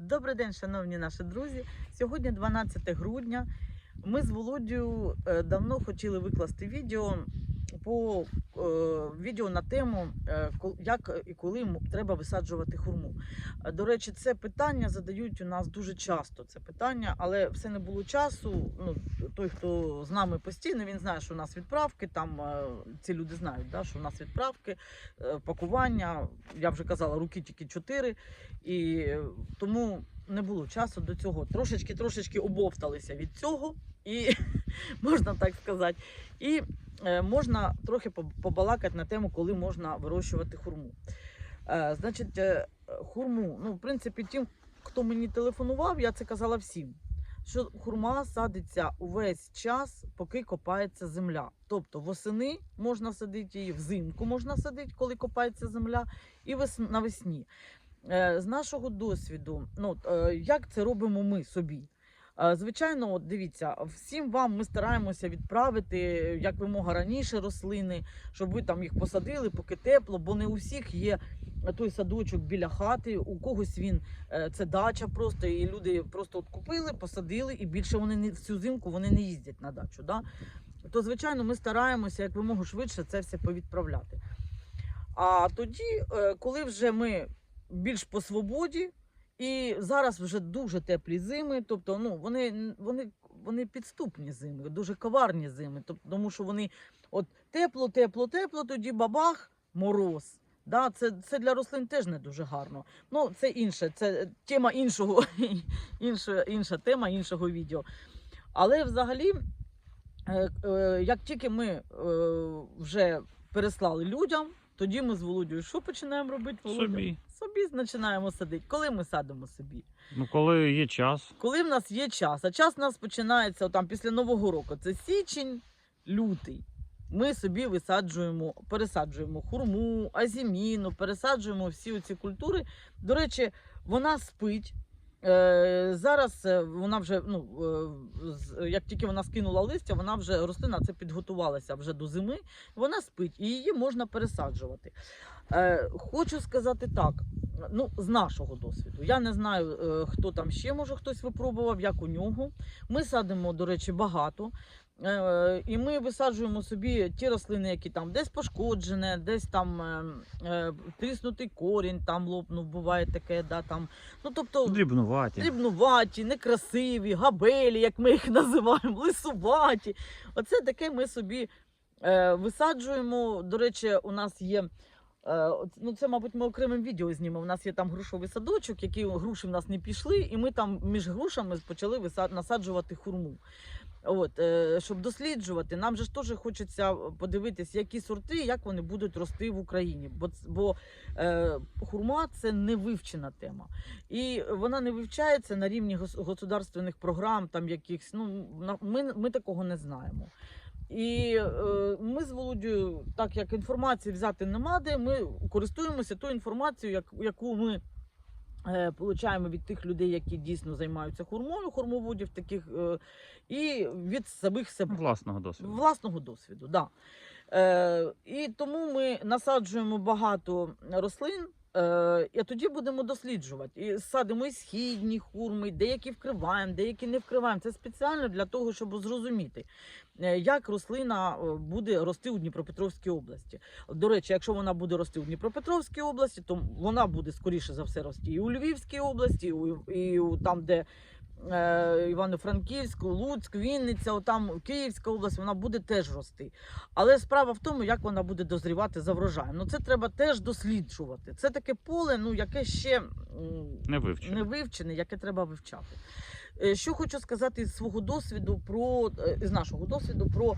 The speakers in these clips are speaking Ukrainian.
Добрий день, шановні наші друзі. Сьогодні 12 грудня. Ми з Володією е, давно хотіли викласти відео по е, відео на тему, е, як і коли треба висаджувати хурму. Е, До речі, це питання задають у нас дуже часто. Це питання, але все не було часу. Ну той, хто з нами постійно, він знає, що у нас відправки. Там е, ці люди знають, да, що у нас відправки, е, пакування. Я вже казала, руки тільки чотири. І тому не було часу до цього. Трошечки трошечки обовталися від цього, і можна так сказати. І е, можна трохи побалакати на тему, коли можна вирощувати хурму. Е, значить, е, хурму, ну, в принципі, тим, хто мені телефонував, я це казала всім. Що хурма садиться увесь час, поки копається земля. Тобто восени можна садити її, взимку можна садити, коли копається земля, і вес- навесні. Е, З нашого досвіду, ну е, як це робимо ми собі? Е, Звичайно, от дивіться, всім вам ми стараємося відправити як вимога раніше рослини, щоб ви там їх посадили, поки тепло, бо не у всіх є той садочок біля хати, у когось він це дача просто, і люди просто от купили, посадили, і більше вони не всю зимку вони не їздять на дачу. Да? То, звичайно, ми стараємося як вимогу швидше це все повідправляти. А тоді, коли вже ми більш по свободі, і зараз вже дуже теплі зими, тобто ну, вони, вони, вони підступні зими, дуже коварні зими, тобто, тому що вони от тепло, тепло, тепло, тоді бабах, мороз. Да, це, це для рослин теж не дуже гарно. Ну, це інше, це тема іншого, інша, інша тема іншого відео. Але взагалі, е, е, як тільки ми е, вже переслали людям, тоді ми з Володією що починаємо робити? Володя? Собі. Собі починаємо садити. Коли ми садимо собі? Ну, коли є час. Коли в нас є час, а час у нас починається там після Нового року. Це січень, лютий. Ми собі висаджуємо, пересаджуємо хурму, азіміну, пересаджуємо всі ці культури. До речі, вона спить. Е, зараз е, вона вже, ну, е, як тільки вона скинула листя, вона вже рослина це підготувалася вже до зими. Вона спить і її можна пересаджувати. Хочу сказати так: ну, з нашого досвіду. Я не знаю, хто там ще може хтось випробував, як у нього. Ми садимо, до речі, багато. Е, І ми висаджуємо собі ті рослини, які там десь пошкоджені, десь там е, е, тріснутий корінь, там лопнув, буває таке, да, там. Ну, тобто, Дрібнуваті. дрібнуваті, некрасиві, габелі, як ми їх називаємо, лисуваті. Оце таке ми собі е, висаджуємо. До речі, у нас є. Ну, це, мабуть, ми окремим відео знімемо. У нас є там грушовий садочок, які груші в нас не пішли, і ми там між грушами почали насаджувати хурму. От, е, щоб досліджувати, нам же ж теж хочеться подивитися, які сорти, як вони будуть рости в Україні. Бо, бо е, хурма це не вивчена тема. І вона не вивчається на рівні гос- государственних програм, там якихось. Ну, ми, ми такого не знаємо. І е, ми з Володією, так як інформації взяти нема де, ми користуємося тою інформацією, як, яку ми е, получаємо від тих людей, які дійсно займаються хормоном, хормоводів таких, е, і від самих себе Власного досвіду. власного досвіду. Да. Е, і тому ми насаджуємо багато рослин. Е, і тоді будемо досліджувати. І садимо і східні хурми, деякі вкриваємо, деякі не вкриваємо. Це спеціально для того, щоб зрозуміти, е, як рослина е, буде рости у Дніпропетровській області. До речі, якщо вона буде рости у Дніпропетровській області, то вона буде скоріше за все рости і у Львівській області, і у, і у там, де е, Івано-Франківськ, Луцьк, Вінниця, отам Київська область, вона буде теж рости. Але справа в тому, як вона буде дозрівати за врожаєм. Ну це треба теж досліджувати. Це таке поле, ну яке ще Не вивчено. не вивчене, яке треба вивчати. Е, Що хочу сказати з свого досвіду про е, з нашого досвіду про.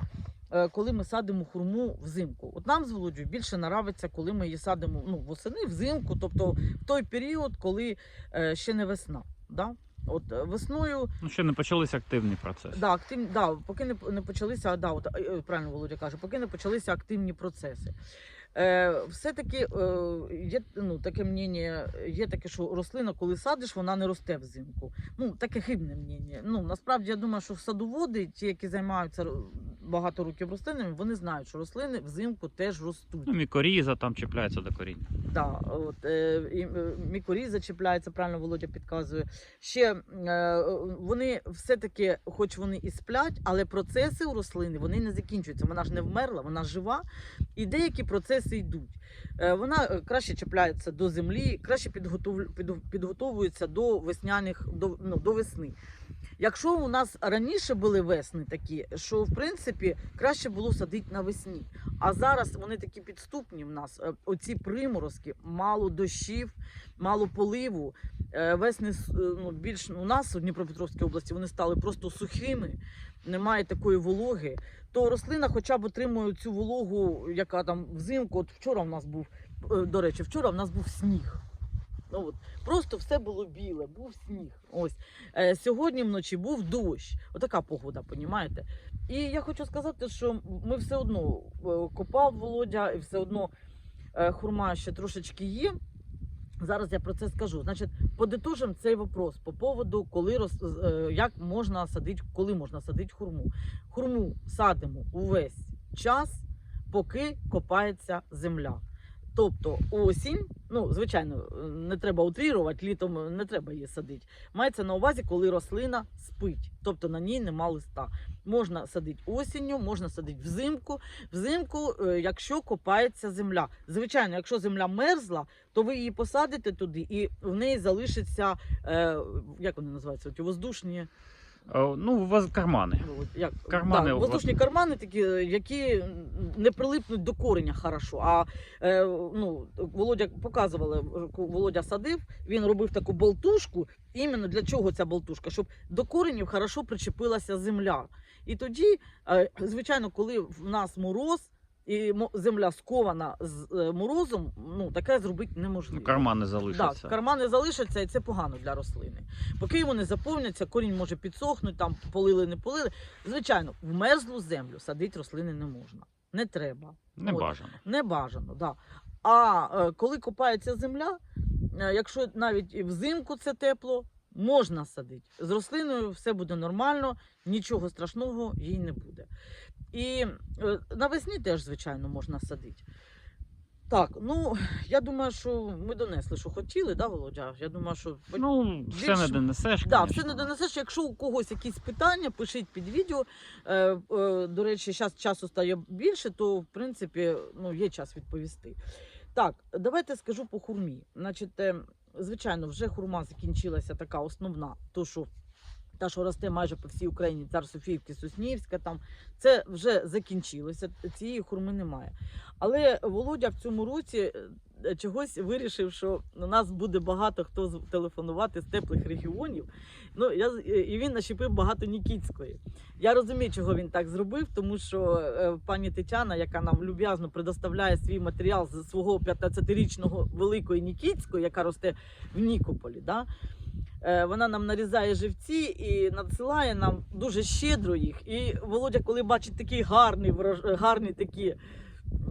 Коли ми садимо хурму взимку, от нам з Володю більше нравиться, коли ми її садимо ну, восени, взимку, тобто в той період, коли ще не весна. Да? От е, весною Ну, ще не почалися активні процеси. Да, актив, да, поки не, не почалися, да, от, е, е, правильно Володя каже, поки не почалися активні процеси. Е, все-таки е, є ну, таке мнення, є таке, що рослина, коли садиш, вона не росте взимку. Ну, таке хибне мнення. Ну, насправді я думаю, що садоводи, ті, які займаються багато років рослинами, вони знають, що рослини взимку теж ростуть. Ну, мікоріза там чіпляється до коріння. Да, от, е, і, е, мікоріза чіпляється, правильно Володя підказує. Ще е, вони все-таки, хоч вони і сплять, але процеси у рослини вони не закінчуються. Вона ж не вмерла, вона жива, і деякі процеси йдуть. Е, вона е, краще чіпляється до землі, краще підготов, під- підготовується до весняних до, ну, до весни. Якщо у нас раніше були весни такі, що в принципі краще було садити навесні. А зараз вони такі підступні в нас. Е, Оці приморозки, мало дощів, мало поливу. Весни ну, більш у нас у Дніпропетровській області вони стали просто сухими, немає такої вологи. То рослина хоча б отримує цю вологу, яка там взимку. От вчора в нас був, е, до речі, вчора в нас був сніг. Ну, от, просто все було біле, був сніг. Ось. Е, сьогодні вночі був дощ. Отака погода, понімаєте? І я хочу сказати, що ми все одно е, копав Володя, і все одно е, хурма ще трошечки є. Зараз я про це скажу. Значить, подитожимо цей вопрос по поводу, коли роз, е, як можна садити, коли можна садити хурму. Хурму садимо увесь час, поки копається земля. Тобто осінь, ну звичайно, не треба утрірувати, літом не треба її садити. Мається на увазі, коли рослина спить, тобто на ній нема листа. Можна садити осінню, можна садити взимку. Взимку, е, якщо копається земля. Звичайно, якщо земля мерзла, то ви її посадите туди, і в неї залишиться, е, як вони називаються, воздушні. О, ну, у вас кармани. Ну, як, Кармани да, воздушні кармани такі, е, які не прилипнуть до кореня хорошо. А е, ну, Володя показували, е, Володя садив, він робив таку болтушку. Іменно для чого ця болтушка? Щоб до коренів хорошо причепилася земля. І тоді, е, звичайно, коли в нас мороз. І земля скована з е, морозом, ну таке зробити неможливо. Ну, кармани Так, залишаться. кармани залишаться, і це погано для рослини. Поки вони заповняться, корінь може підсохнути, там полили, не полили. Звичайно, в мерзлу землю садити рослини не можна. Не треба. Не От. бажано. Не бажано, да. А е, коли копається земля, е, якщо навіть і взимку це тепло, можна садити. З рослиною все буде нормально, нічого страшного їй не буде. І е, навесні теж, звичайно, можна садити. Так, ну я думаю, що ми донесли, що хотіли, да, Володя? Я думаю, що Ну, все не донесеш. Да, все не донесеш. Якщо у когось якісь питання, пишіть під відео. Е, е, до речі, зараз часу стає більше, то в принципі ну, є час відповісти. Так, давайте скажу по хурмі. Значить, е, звичайно, вже хурма закінчилася така основна, то що. Та, що росте майже по всій Україні, цар Софіївки, Соснівська, там це вже закінчилося. Цієї хурми немає. Але Володя в цьому році е, чогось вирішив, що у нас буде багато хто телефонувати з теплих регіонів. Ну я і він нащепив багато Нікітської. Я розумію, чого він так зробив, тому що е, пані Тетяна, яка нам люб'язно предоставляє свій матеріал з свого 15-річного великої Нікітської, яка росте в Нікополі. Да? Е, Вона нам нарізає живці і надсилає нам дуже щедро їх. І Володя, коли бачить такий гарний, гарні такі.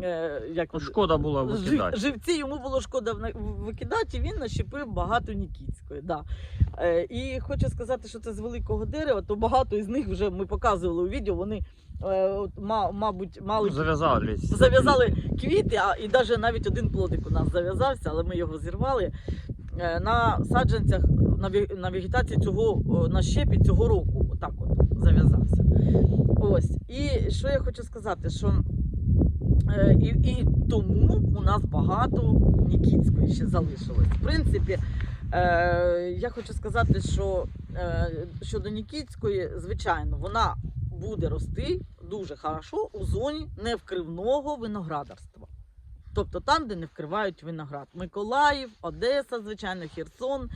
Е, Як вони- Шкода було Жив- викидати. живці йому було шкода викидати, і він нащепив багато Нікітської. Да. Е, і хочу сказати, що це з великого дерева, то багато із них вже ми показували у відео. Вони, е, от, ма- мабуть, мали Зав'язались. зав'язали квіти, а і навіть навіть один плодик у нас зав'язався, але ми його зірвали. Е, На саджанцях на, ве- на вегетації цього на щепі цього року. Отак от зав'язався. Ось. І що я хочу сказати, що і, і тому у нас багато Нікітської ще залишилось. В принципі, е, я хочу сказати, що е, щодо Нікітської, звичайно, вона буде рости дуже хорошо у зоні невкривного виноградарства. Тобто там, де не вкривають виноград. Миколаїв, Одеса, звичайно, Херсон.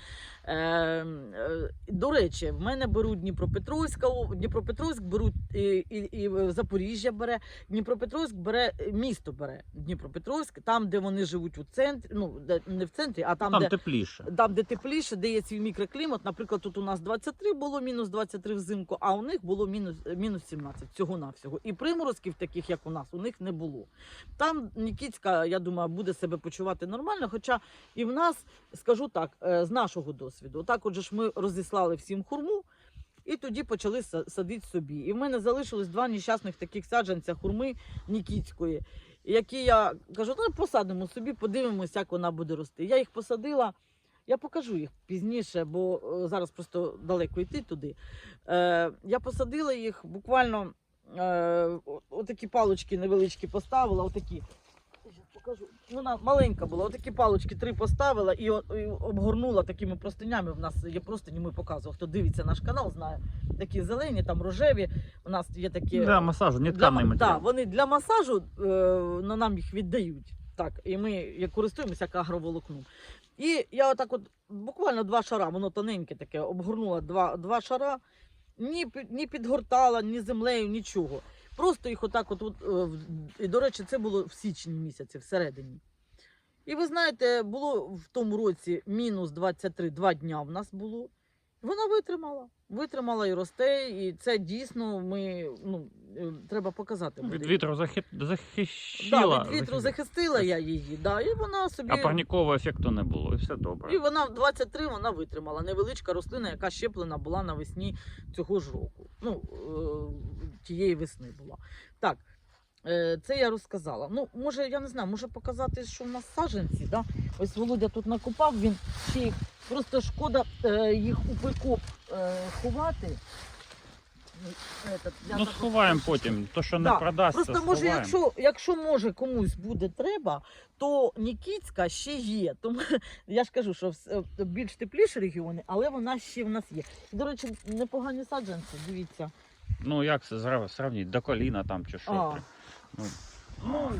Е, е, до речі, в мене беруть Дніпропетровська, Дніпропетровськ беруть і, і, і Запоріжжя бере. Дніпропетровськ бере е, місто бере Дніпропетровськ, там, де вони живуть у центрі, ну де, не в центрі, а там, Там де тепліше. там, де тепліше, де є свій мікроклімат. Наприклад, тут у нас 23 було мінус 23 взимку, а у них було мінус, мінус 17 всього навсього. І приморозків, таких як у нас, у них не було. Там Нікітська, я думаю, буде себе почувати нормально. Хоча і в нас, скажу так, е, з нашого досвіду, так отже ж ми розіслали всім хурму. І тоді почали садити собі. І в мене залишилось два нещасних таких саджанця хурми Нікітської, які я кажу, ну посадимо собі, подивимося, як вона буде рости. Я їх посадила. Я покажу їх пізніше, бо е, зараз просто далеко йти туди. Е, я посадила їх буквально е, отакі палочки невеличкі поставила, отакі. Покажу. Вона маленька була, отакі палочки три поставила і, обгорнула такими простинями. У нас є простині, ми показували. Хто дивиться наш канал, знає. Такі зелені, там рожеві. У нас є такі. Для масажу, не тканий ма- да, вони для масажу ну, нам їх віддають. Так, і ми як користуємося як агроволокном. І я отак от буквально два шара, воно тоненьке таке, обгорнула два, два шара, ні, ні підгортала, ні землею, нічого. Просто їх отак от, от е, і, до речі, це було в січні місяці, всередині. І ви знаєте, було в тому році мінус 23, два дня в нас було. Вона витримала. Витримала і росте, і це дійсно ми ну, е, треба показати. Від вітру захи... захищила. Да, від вітру захистила я її, да, і вона собі. А парнікового ефекту не було, і все добре. І вона в 23 вона витримала. Невеличка рослина, яка щеплена була навесні цього ж року. Ну, е, тієї весни була. Так, це я розказала. Ну, може, я не знаю, може показати, що в нас саджанці. Да? Ось Володя тут накопав, він ще їх просто шкода е, їх у прикоп е, ховати. Этот, я Ну, так сховаємо трошечки. потім. То, що не продасться, Просто може, сховаємо. якщо, якщо може комусь буде треба, то Нікітська ще є. Тому я ж кажу, що е, більш тепліші регіони, але вона ще в нас є. До речі, непогані саджанці, дивіться. Ну, як це зра- сравніть? До коліна там чи що? А. Ну, Ну,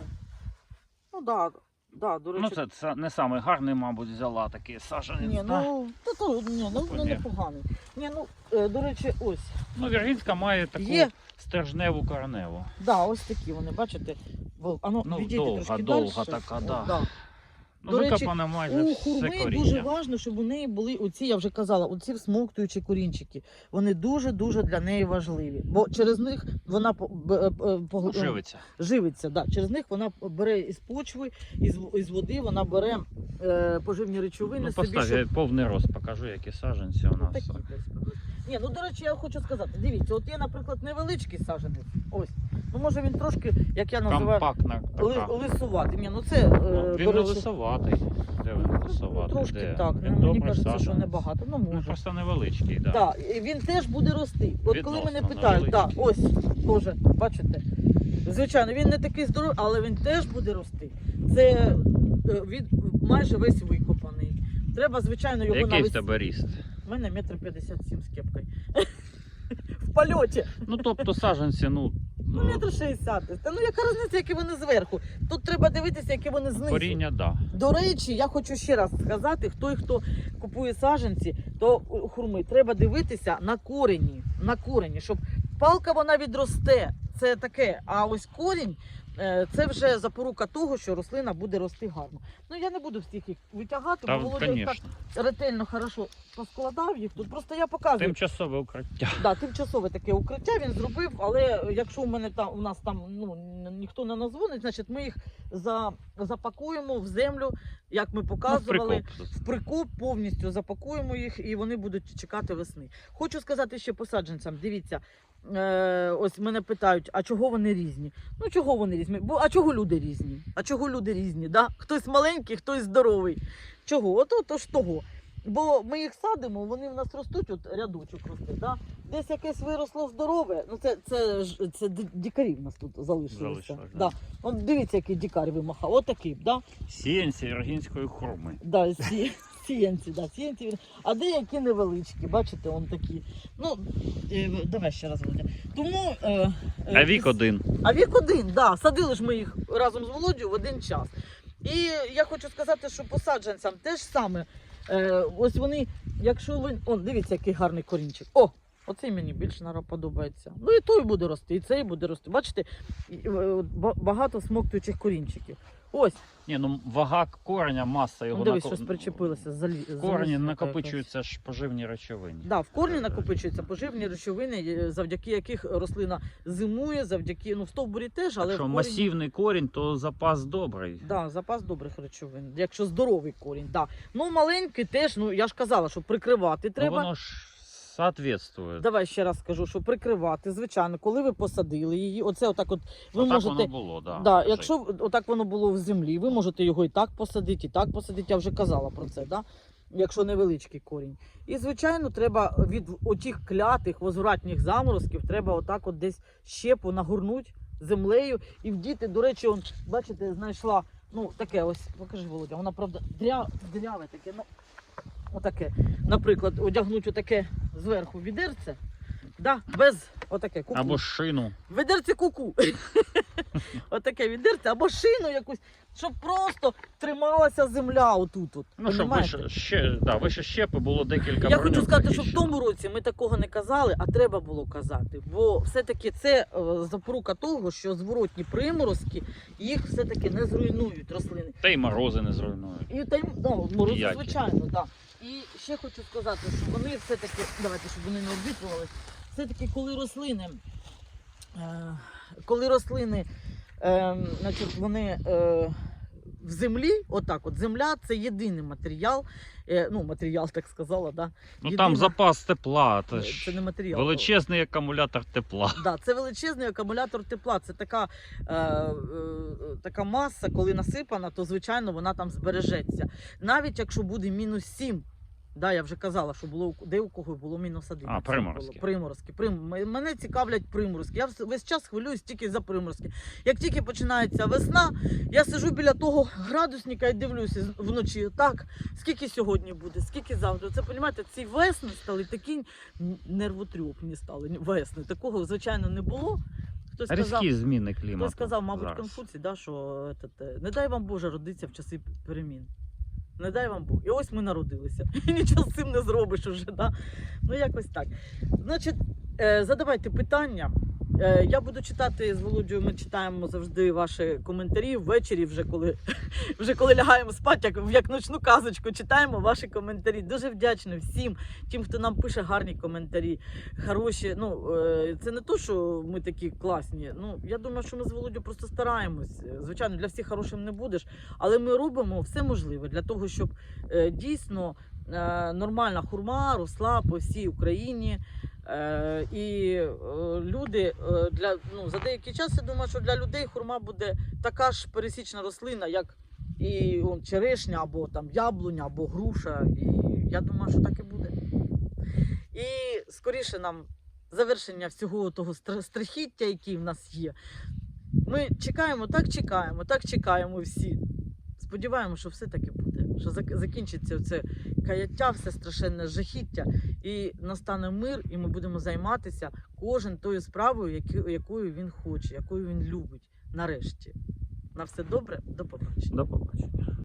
ну да, да, до речі. ну це, це не самий гарний, мабуть, взяла такий саджанець. ні, да? ну, та, то, ні, ну, ну Ні. непоганий. Ні, ну, е, до речі, ось. Ну, Віргінська має таку Є. стержневу кореневу. Да, ось такі вони, бачите. А ну, Ну, відійди довга, трошки довга дальше. така, да. Ну, До речі, майже У все хурми коріння. дуже важливо, щоб у неї були оці, я вже казала, оці всмоктуючі корінчики. Вони дуже-дуже для неї важливі. Бо через них вона б- б- по- Живиться. живиться. Да. Через них вона бере із почви, із, із води, вона бере е, поживні речовини Ну, собі. щоб- я повний рост покажу, які саджанці у Ну, нас. такі десь. Ні, ну до речі, я хочу сказати, дивіться, от є, наприклад, невеличкий саджанець. Ось. Ну може він трошки, як я називаю, Компактна ли, така. лисуватий. Ні, ну це е, Ну, він до не речі, лисоватий. Де він лисоватий? трошки Де? так. Він Мені добрий кажеться, що небагато. Ну Ну, може. просто невеличкий, так. Да. Так, і він теж буде рости. От коли Відносно мене питають, так, невеличкий. ось теж, бачите. Звичайно, він не такий здоровий, але він теж буде рости. Це е, він майже весь викопаний. Треба, звичайно, його Який в тебе ріст? У мене метр п'ятдесят сім з кепкою. В польоті. Ну, тобто саджанці, ну, Ну, метр шістдесят. Та ну яка різниця, які вони зверху? Тут треба дивитися, які вони знизу. коріння, да. До речі, я хочу ще раз сказати: хто і хто купує саженці, то хурми треба дивитися на корені, на корені, щоб палка вона відросте. Це таке. А ось корінь е, це вже запорука того, що рослина буде рости гарно. Ну я не буду всіх їх витягати, Та, бо Володя їх так ретельно хорошо поскладав їх. Тут просто я показую. Тимчасове укриття. Да, тимчасове таке укриття він зробив, але якщо у мене там у нас там ну ніхто не назвонить, значить ми їх за, запакуємо в землю, як ми Ну, показували. прикоп. в прикоп повністю запакуємо їх і вони будуть чекати весни. Хочу сказати ще посадженцям. Дивіться, е, ось мене питають, а чого вони різні? Ну чого вони різні? Бо а чого люди різні? А чого люди різні? Да? Хтось маленький, хтось здоровий. Чого? Ото то ж того. Бо ми їх садимо, вони в нас ростуть, от рядочок росте. Да? Десь якесь виросло здорове. Ну це, це, це ді- дікарі в нас тут залишилися. Да. да. От дивіться, який дікар вимахав. Отакий, да? Сіянці віргінської хурми. Да, сі, сіянці, да, сіянці. А деякі невеличкі, бачите, он такі. Ну, е, давай ще раз, Володя. Тому. Е, е, А вік один. а вік один, да. Садили ж ми їх разом з Володю в один час. І я хочу сказати, що посадженцям теж саме. Е, ось вони, якщо ви. Он, дивіться, який гарний корінчик. О! Оцей мені більше наразі подобається. Ну і той буде рости, і цей буде рости. Бачите, е, багато смоктуючих корінчиків. Ось, Ні, ну вага кореня, маса його ну, дивись, нако- щось причепилося. Залі... Корені накопичуються ж поживні речовини. Да, в корні накопичуються поживні речовини, е, завдяки яких рослина зимує, завдяки ну в стовбурі теж, але Якщо в корені... масивний корінь, то запас добрий. Да, запас добрих речовин, якщо здоровий корінь. Да. Ну маленький теж, ну я ж казала, що прикривати Ну, треба. воно ж Соответствує. Давай ще раз скажу, що прикривати, звичайно, коли ви посадили її, оце отак от ви Отак можете. воно було, да. Да, якщо отак воно було в землі, ви можете його і так посадити, і так посадити. Я вже казала про це, да? якщо невеличкий корінь. І, звичайно, треба від отих клятих возвратних заморозків, треба отак от десь щепу нагорнути землею і вдіти. До речі, он, бачите, знайшла ну, таке ось, покажи, Володя, вона правда дря, дряве таке. Ну, отаке. Наприклад, одягнути отаке зверху відерце, да? без отаке куку. Або шину. Ведерце куку. Отаке відерце, або шину якусь, щоб просто трималася земля отут. От, Ну, щоб понімаєте? вище, ще, да, вище щепи було декілька Я хочу сказати, що в тому році ми такого не казали, а треба було казати. Бо все-таки це е, запорука того, що зворотні приморозки їх все-таки не зруйнують рослини. Та й морози не зруйнують. І та й ну, морози, Ніякі. звичайно, так. Да. І ще хочу сказати, що вони все-таки, давайте, щоб вони не обвітрювалися, все-таки коли рослини, е, коли рослини, е, значить, вони е, в землі, отак, от земля це єдиний матеріал, е, ну, матеріал, так сказала, да. Ну Єдина- там запас тепла, Е, це ж це не матеріал. величезний акумулятор тепла. Да, це величезний акумулятор тепла. Це така, е, е, така маса, коли насипана, то звичайно вона там збережеться. Навіть якщо буде мінус 7, да, я вже казала, що було де у кого було мінус 1. А, приморозки. Приморозки. Прим... Мене цікавлять приморозки. Я весь час хвилююсь тільки за приморозки. Як тільки починається весна, я сижу біля того градусника і дивлюся вночі. Так, скільки сьогодні буде, скільки завтра. Це розумієте, ці весни стали такі н- нервотрепні стали. Весни. Такого, звичайно, не було. Хтось сказав, зміни клімату. хтось сказав, мабуть. Конфуцій, да, що е, не дай вам Боже родитися в часи перемін. Не дай вам Бог. І ось ми народилися. І нічого з цим не зробиш уже. Да? Ну, якось так. Значить, е, задавайте питання. Е, Я буду читати з Володією, ми читаємо завжди ваші коментарі ввечері, вже коли, вже коли лягаємо спати, як, як ночну казочку, читаємо ваші коментарі. Дуже вдячна всім, тим, хто нам пише гарні коментарі, хороші. Ну, е, це не то, що ми такі класні. Ну, я думаю, що ми з Володю просто стараємось. Звичайно, для всіх хорошим не будеш, але ми робимо все можливе для того, щоб е, дійсно нормальна хурма росла по всій Україні. Е, і е, люди е, для ну за деякий час я думаю, що для людей хурма буде така ж пересічна рослина, як і он, черешня, або там яблуня, або груша. І я думаю, що так і буде. І скоріше нам завершення всього того стра- страхіття, який в нас є. Ми чекаємо, так чекаємо, так чекаємо всі. Сподіваємося, що все таки буде. Що закінчиться це каяття, все страшенне жахіття, і настане мир, і ми будемо займатися кожен тою справою, якою він хоче, якою він любить. Нарешті. На все добре, до побачення. До побачення.